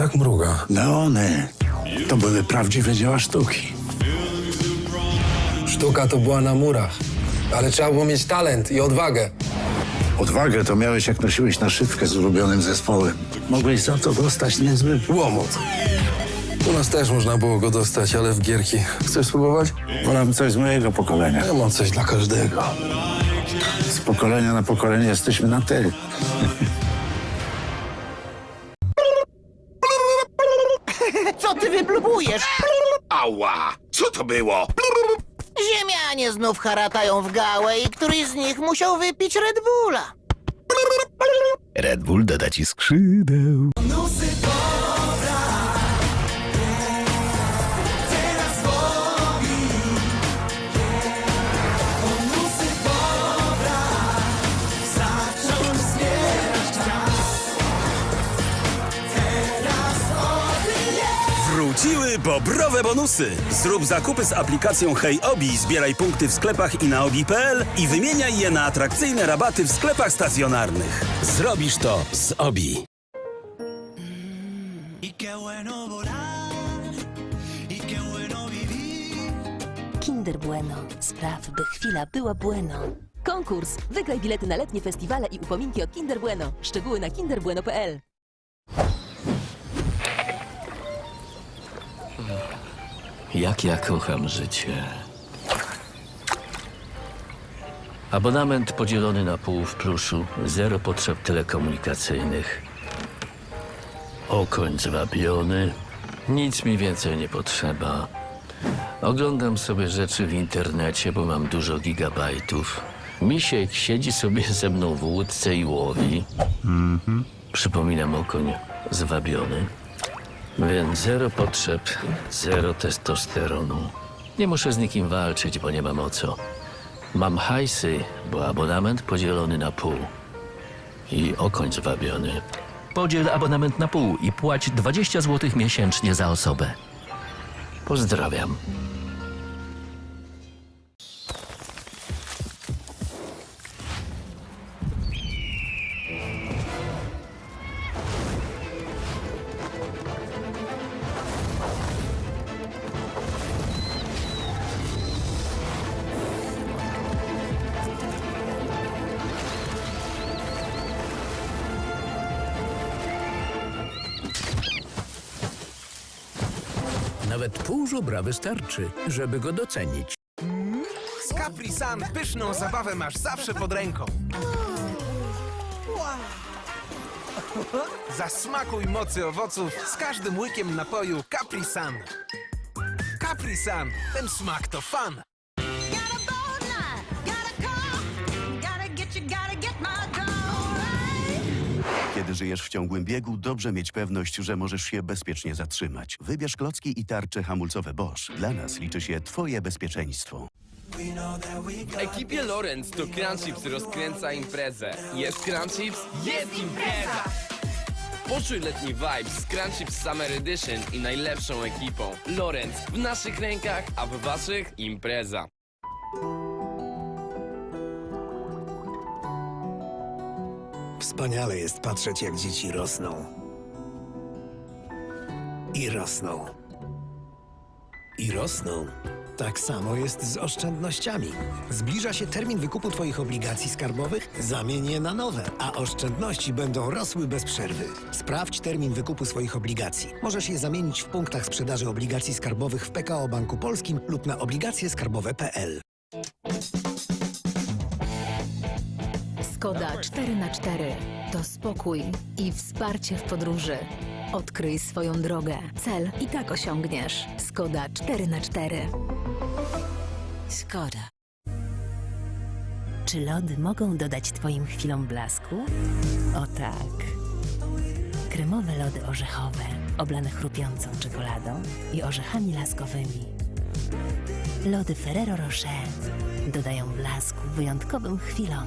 tak mruga. Neony. To były prawdziwe dzieła sztuki. Sztuka to była na murach. Ale trzeba było mieć talent i odwagę. Odwagę to miałeś, jak nosiłeś naszywkę z ulubionym zespołem. Mogłeś za to dostać niezły Łomot. U nas też można było go dostać, ale w gierki. Chcesz spróbować? Wolałem coś z mojego pokolenia. Ja mam coś dla każdego. Z pokolenia na pokolenie jesteśmy na ty. Co ty wyblubujesz? Ała! Co to było? Ziemianie znów haratają w gałę i któryś z nich musiał wypić Red Bulla. Red Bull doda ci skrzydeł. Wróciły bobrowe bonusy! Zrób zakupy z aplikacją HeyObi, zbieraj punkty w sklepach i na obi.pl i wymieniaj je na atrakcyjne rabaty w sklepach stacjonarnych. Zrobisz to z Obi. Kinder Bueno. Spraw, by chwila była bueno. Konkurs. Wygraj bilety na letnie festiwale i upominki od Kinder Bueno. Szczegóły na kinderbueno.pl. Jak ja kocham życie. Abonament podzielony na pół w pluszu, zero potrzeb telekomunikacyjnych. Okoń zwabiony, nic mi więcej nie potrzeba. Oglądam sobie rzeczy w internecie, bo mam dużo gigabajtów. Misiek siedzi sobie ze mną w łódce i łowi. Przypominam okoń zwabiony. Więc zero potrzeb, zero testosteronu. Nie muszę z nikim walczyć, bo nie mam o co. Mam hajsy, bo abonament podzielony na pół. I okoń zwabiony. Podziel abonament na pół i płać 20 zł miesięcznie za osobę. Pozdrawiam. Nawet pół żubra wystarczy, żeby go docenić. Z Capri Sun pyszną zabawę masz zawsze pod ręką. Zasmakuj mocy owoców z każdym łykiem napoju Capri Sun. Capri Sun, ten smak to fan. Kiedy żyjesz w ciągłym biegu, dobrze mieć pewność, że możesz się bezpiecznie zatrzymać. Wybierz klocki i tarcze hamulcowe Bosch. Dla nas liczy się Twoje bezpieczeństwo. W ekipie Lorenz to Crunchips rozkręca imprezę. Jest Crunchips? Jest impreza! Poczuj letni vibe z Crunchips Summer Edition i najlepszą ekipą. Lorenz w naszych rękach, a w waszych impreza. Wspaniale jest patrzeć, jak dzieci rosną. I rosną. I rosną. Tak samo jest z oszczędnościami. Zbliża się termin wykupu Twoich obligacji skarbowych? Zamień je na nowe, a oszczędności będą rosły bez przerwy. Sprawdź termin wykupu swoich obligacji. Możesz je zamienić w punktach sprzedaży obligacji skarbowych w PKO Banku Polskim lub na obligacjeskarbowe.pl. Skoda 4x4 to spokój i wsparcie w podróży. Odkryj swoją drogę. Cel i tak osiągniesz. Skoda 4x4. Skoda. Czy lody mogą dodać Twoim chwilom blasku? O tak. Kremowe lody orzechowe, oblane chrupiącą czekoladą i orzechami laskowymi. Lody Ferrero Rocher dodają blasku wyjątkowym chwilom.